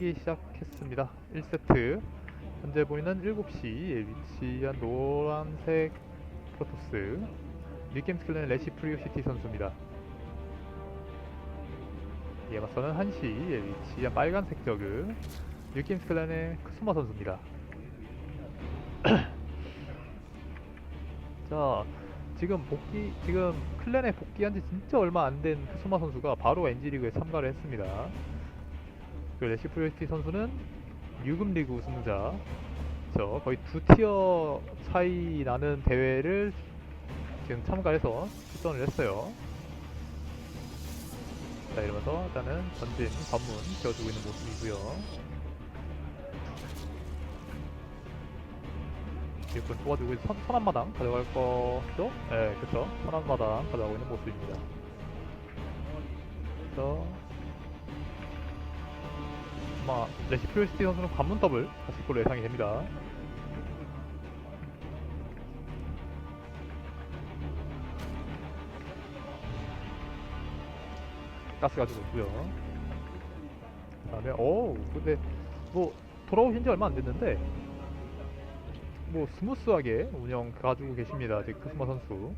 경기 시작했습니다. 1세트. 현재 보이는 7시에 위치한 노란색 프로토스. 뉴게임스 클랜 레시 프리오시티 선수입니다. 이에 맞서는 1시에 위치한 빨간색 저그. 뉴게임스 클랜의 크스마 선수입니다. 자, 지금 복귀, 지금 클랜에 복귀한 지 진짜 얼마 안 된 크스마 선수가 바로 NG리그에 참가를 했습니다. 그 레시 프리오시티 선수는 유금 리그 우승자. 저 거의 두 티어 차이 나는 대회를 지금 참가해서 출전을 했어요. 자 이러면서 일단은 전진 관문 지어주고 있는 모습이고요. 일꾼 도와주고 있는 선, 선한마당 가져갈 거죠? 네, 그쵸. 선한마당 가져가고 있는 모습입니다. 그래서 아마 레시프리오시티 선수는 관문 더블 갔을 걸로 예상이 됩니다. 가스 가지고 있고요. 그다음에 오 근데 뭐 돌아오신 지 얼마 안 됐는데 뭐 스무스하게 운영 가지고 계십니다. 지금 크스마 선수.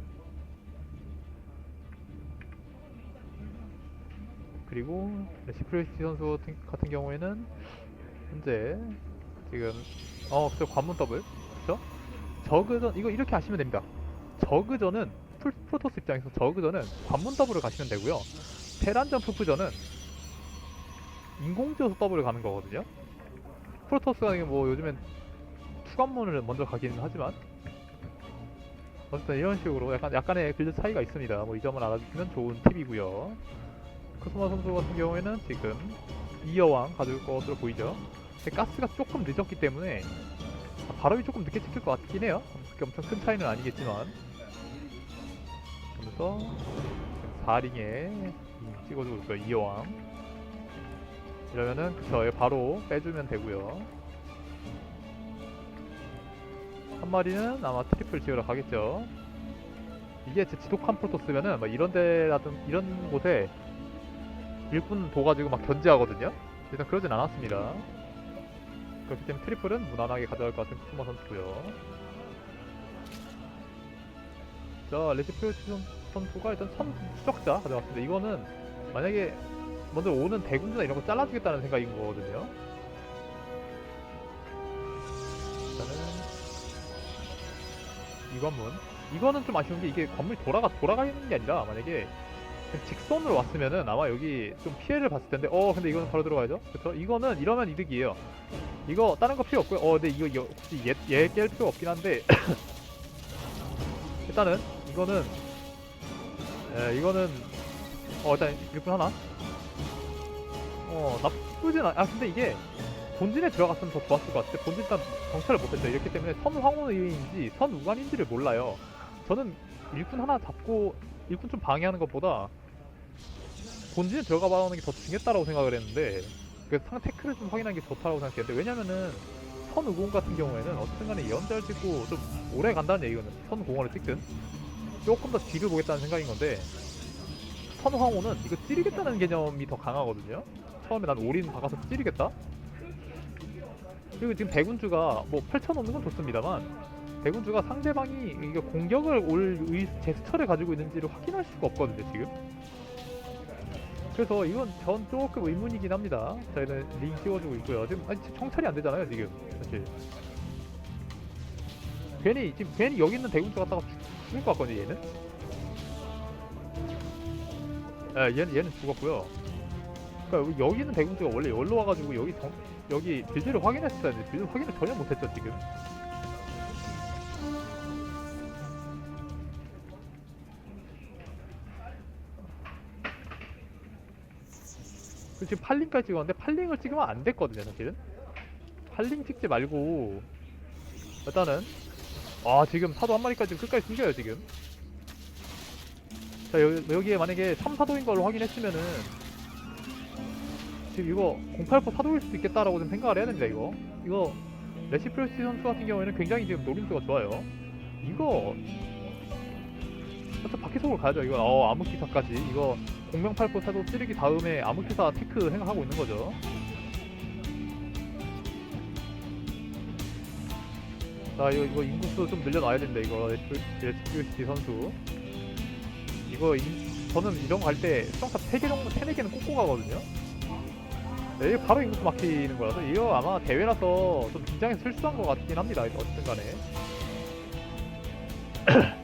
그리고 레시프리오시티 선수 같은, 경우에는 현재 지금 어 그쵸 관문 더블. 그쵸? 저그전 이거 이렇게 하시면 됩니다. 저그전은 풀, 프로토스 입장에서 저그전은 관문 더블을 가시면 되고요. 테란전 푸프전은 인공지어서 더블을 가는 거거든요. 프로토스가 뭐 요즘엔 투관문을 먼저 가기는 하지만 어쨌든 이런 식으로 약간 약간의 빌드 차이가 있습니다. 뭐 이 점을 알아주시면 좋은 팁이고요 크스마 선수 같은 경우에는 지금 이여왕 가져올 것으로 보이죠. 가스가 조금 늦었기 때문에 발업이 조금 늦게 찍힐 것 같긴 해요. 그렇게 엄청 큰 차이는 아니겠지만. 그러면서 4링에 찍어주고 있고요. 이여왕. 이러면은 그쵸 바로 빼주면 되고요. 한 마리는 아마 트리플 지으러 가겠죠. 이게 제 지독한 프로토스면은 막 이런 데라든 이런 곳에 일꾼 둬가지고 막 견제하거든요. 일단 그러진 않았습니다. 그렇기 때문에 트리플은 무난하게 가져갈 것 같은 쿠마 선수고요. 자, 레시피오 선수가 일단 선 추적자 가져갔습니다. 이거는 만약에 먼저 오는 대군주나 이런 거 잘라주겠다는 생각인 거거든요. 일단은 이 관문. 이거는 좀 아쉬운 게 이게 건물이 돌아가 돌아가 있는 게 아니라 만약에 직선으로 왔으면은 아마 여기 좀 피해를 봤을 텐데. 어 근데 이거는 바로 들어가야죠. 그쵸 이거는 이러면 이득이에요. 이거 다른 거 필요 없고요. 어 근데 이거 여- 혹시 얘얘 깰 필요 없긴 한데. 일단은 이거는 에 이거는 어 일단 일분 하나. 어 나쁘진 않.. 아 근데 이게 본진에 들어갔으면 더 좋았을 것 같은데 본진 일단 정찰을 못했죠 이렇기 때문에 선 황혼의인지 선 우관인지를 몰라요. 저는 일꾼 하나 잡고 일꾼 좀 방해하는 것보다 본진에 들어가 봐는 게 더 중요했다라고 생각을 했는데 그 상 태클을 좀 확인하는 게 좋다라고 생각했는데 왜냐면은 선우공 같은 경우에는 어쨌든 간에 예언자를 찍고 좀 오래 간다는 얘기거든 선우공원을 찍든. 조금 더 뒤를 보겠다는 생각인 건데 선황호는 이거 찌르겠다는 개념이 더 강하거든요. 처음에 난 올인 박아서 찌르겠다? 그리고 지금 대군주가 뭐 펼쳐놓는 건 좋습니다만 대군주가 상대방이 이게 공격을 올 의, 제스처를 가지고 있는지를 확인할 수가 없거든요 지금 그래서 이건 전 조금 의문이긴 합니다. 저희는 링 띄워주고 있고요. 지금 아니 정찰이 안 되잖아요 지금. 사실. 괜히 지금 괜히 여기 있는 대군주 갖다가 죽- 죽을 것 같거든요 얘는. 예 얘는 얘는 죽었고요. 그러니까 여기 있는 대군주가 원래 여기로 와가지고 여기 정, 여기 빌드를 확인했어야 돼. 빌드 확인을 전혀 못했죠 지금 지금 8링까지 찍었는데 8링을 찍으면 안 됐거든요 사실은. 8링 찍지 말고 일단은 아 지금 사도 한 마리까지 끝까지 숨겨요 지금. 자 여, 여기에 만약에 3, 4도인 걸로 확인했으면은 지금 이거 089 사도일 수도 있겠다라고 좀 생각을 해야 됩니다 이거. 이거 레시프레시 선수 같은 경우에는 굉장히 지금 노림수가 좋아요. 이거 살짝 바퀴속으로 가야죠 이거. 어 암흑기사까지. 이거 공명팔포 사도 찌르기 다음에 암흑회사 테크 생각하고 있는 거죠. 자 이거, 이거 인구수 좀 늘려놔야 된다 이거. SQC 선수. 이거 인, 저는 이런 거 할 때 수정탑 3개 정도 3, 4개는 꽂고 가거든요. 네, 이거 바로 인구수 막히는 거라서 이거 아마 대회라서 좀 긴장해서 실수한 것 같긴 합니다 어쨌든 간에.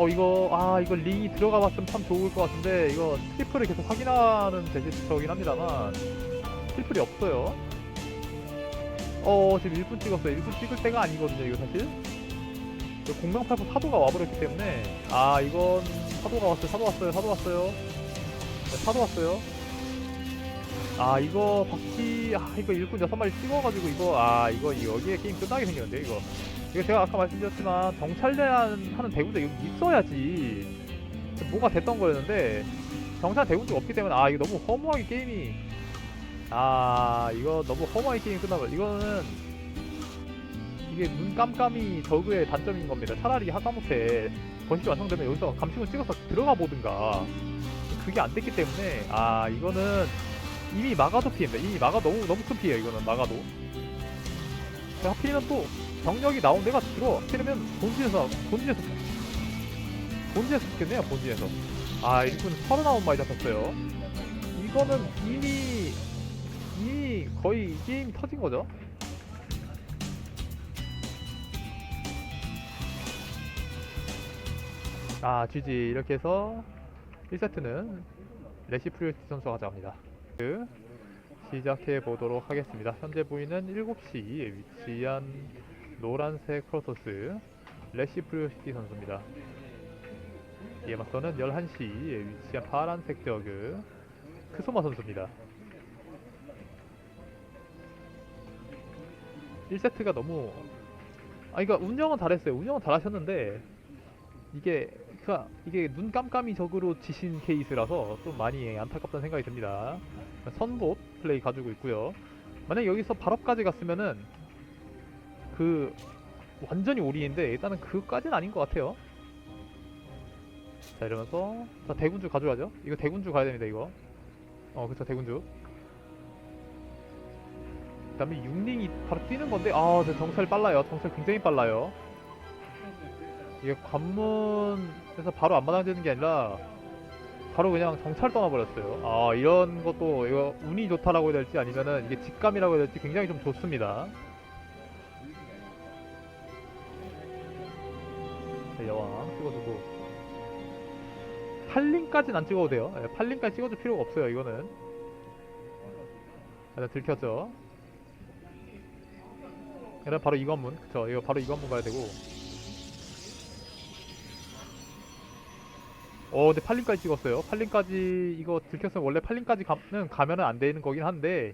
어 이거 아 이거 링이 들어가 봤으면 참 좋을 것 같은데 이거 트리플을 계속 확인하는 제시처긴 합니다만 트리플이 없어요. 어 지금 1분 찍었어요. 1분 찍을 때가 아니거든요 이거 사실. 이거 공명팔고 사도가 와버렸기 때문에. 아 이건 사도가 왔어요 사도 왔어요 사도 왔어요. 네, 사도 왔어요. 아 이거 바퀴 아 이거 일꾼 6마리 찍어가지고 이거 아 이거 여기에 게임 끝나게 생겼는데 이거 이거 제가 아까 말씀드렸지만 정찰대한 하는 대군대 여기 있어야지 뭐가 됐던 거였는데 정찰 대군대가 없기 때문에 아 이거 너무 허무하게 게임이 아 이거 너무 허무하게 게임이 끝나버 이거는 이게 눈 깜깜이 저그의 단점인 겁니다. 차라리 하다못해 번식 완성되면 여기서 감식을 찍어서 들어가 보든가. 그게 안 됐기 때문에 아 이거는 이미 막아도 피해입니다. 이미 막아 너무 너무 큰 피해요 이거는. 막아도 하필이면 또 병력이 나온 데가 들어. 하필이면 본진에서 본진에서 본진에서 죽겠네요 본진에서. 아 일꾼 39마리 잡혔어요. 이거는 이미 이미 거의 게임 터진 거죠? 아 GG 이렇게 해서 1세트는 레시프리오티 선수가 가져갑니다. 그 시작해 보도록 하겠습니다. 현재 보이는 7시에 위치한 노란색 크로토스 레시프리오시티 선수입니다. 이에 맞서는 11시에 위치한 파란색 저그 크소마 선수입니다. 1세트가 너무 아 이거 운영은 잘했어요. 운영은 잘하셨는데 이게 그 이게 눈 깜깜이 적으로 지신 케이스라서 좀 많이 안타깝다는 생각이 듭니다. 선봇 플레이 가지고 있고요. 만약 여기서 발업까지 갔으면은 그 완전히 올인인데 일단은 그까지는 아닌 것 같아요. 자 이러면서 자 대군주 가져가죠. 이거 대군주 가야 됩니다 이거. 어 그쵸 대군주. 그 다음에 육링이 바로 뛰는 건데 아저 정찰 빨라요. 정찰 굉장히 빨라요 이게 관문에서 바로 앞마당 되는 게 아니라 바로 그냥 정찰 떠나버렸어요. 아 이런 것도 이거 운이 좋다라고 해야 될지 아니면은 이게 직감이라고 해야 될지 굉장히 좀 좋습니다. 자, 여왕 찍어주고. 8링까지는 안 찍어도 돼요. 네, 8링까지 찍어줄 필요가 없어요 이거는. 일단 들켰죠. 일단 바로 이 관문. 그쵸 이거 바로 이 관문 가야 되고 어 근데 8링까지 찍었어요. 8링까지 이거 들켰으면 원래 8링까지 가면 가면은 안 되는 거긴 한데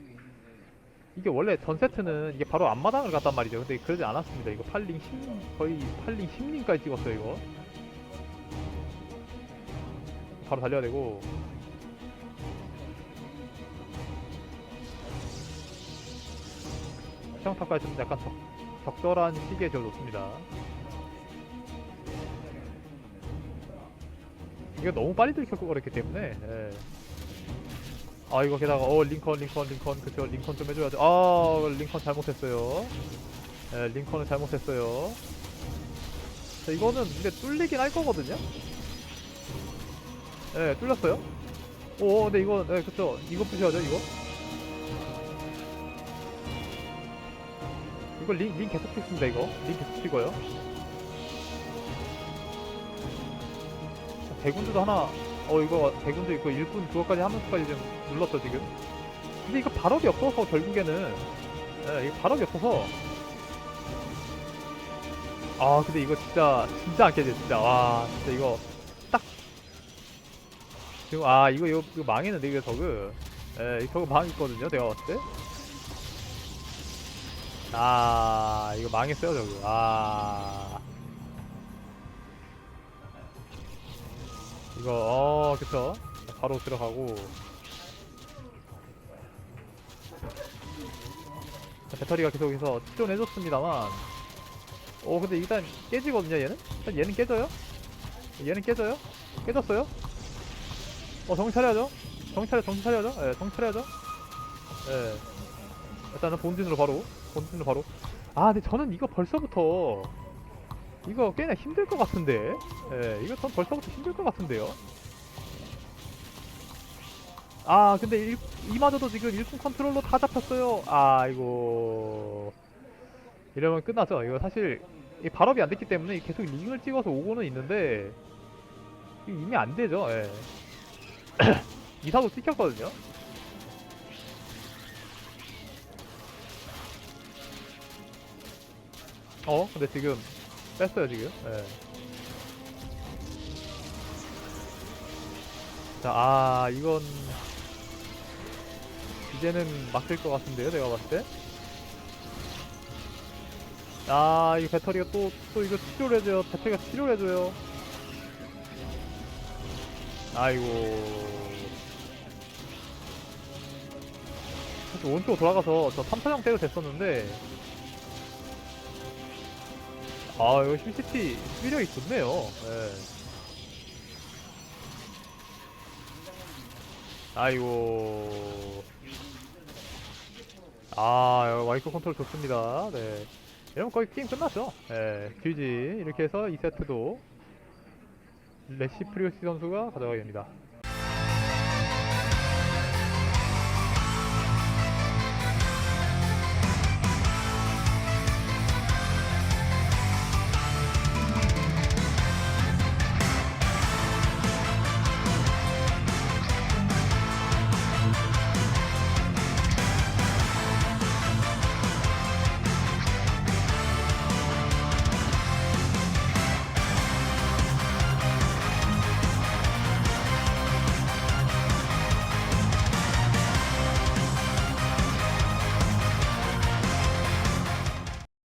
이게 원래 전 세트는 이게 바로 앞마당을 갔단 말이죠. 근데 그러지 않았습니다. 이거 8링 10 거의 8링 10링까지 찍었어요 이거. 바로 달려야 되고. 수영탑까지 좀 약간 적, 적절한 시기에 저 놓습니다 이게 너무 빨리 들켰고 그랬기 때문에 예. 아 이거 게다가 어 링컨 링컨 링컨. 그쵸 링컨 좀 해줘야죠. 아 링컨 잘못했어요. 예, 링컨을 잘못했어요. 자, 이거는 근데 뚫리긴 할 거거든요? 예 뚫렸어요? 오 근데 이거 예 그쵸. 이거 부셔야죠 이거? 이거 링, 링 계속 찍습니다 이거. 링 계속 찍어요 대군주도 하나 어 이거 대군주 있고 일꾼 그거까지 하면서까지 지금 눌렀어 지금. 근데 이거 발업이 없어서 결국에는 예, 이거 발업이 없어서. 아 근데 이거 진짜 진짜 안 깨져 진짜. 와 진짜 이거 딱. 지금 아 이거 이거, 이거 망했는데 이거 저그. 예, 이 저거 망했거든요 내가 봤을 때. 아 이거 망했어요 저거 아 이거 어 그쵸? 바로 들어가고. 자, 배터리가 계속해서 치존해줬습니다만. 어 근데 일단 깨지거든요 얘는? 일단 얘는 깨져요? 얘는 깨져요? 깨졌어요? 어 정신 차려야죠? 정신 차려 정신 차려야죠? 예 정신 차려야죠? 예. 일단은 본진으로 바로 본진으로 바로. 아 근데 저는 이거 벌써부터 이거 꽤나 힘들 것 같은데? 예 이거 전 벌써부터 힘들 것 같은데요? 아 근데 일, 이마저도 지금 일품 컨트롤로 다 잡혔어요. 아이고. 이러면 끝나죠. 이거 사실 이 발업이 안 됐기 때문에 계속 링을 찍어서 오고는 있는데 이미 안 되죠. 예. 이사도 찍혔거든요. 어 근데 지금 뺐어요 지금 예. 자, 아 이건 이제는 막힐 것 같은데요 내가 봤을 때 아, 이 배터리가 또, 또 이거 치료를 해줘요. 배터리가 치료를 해줘요. 아이고. 사실 오른쪽으로 돌아가서 저 3차장 때도 됐었는데. 아, 이거 심시티 수비력이 좋네요. 예. 아이고. 아, 와이프 컨트롤 좋습니다. 네. 이러면 거의 게임 끝났죠. 예, GG. 이렇게 해서 2세트도 레시프리오시 선수가 가져가게 됩니다.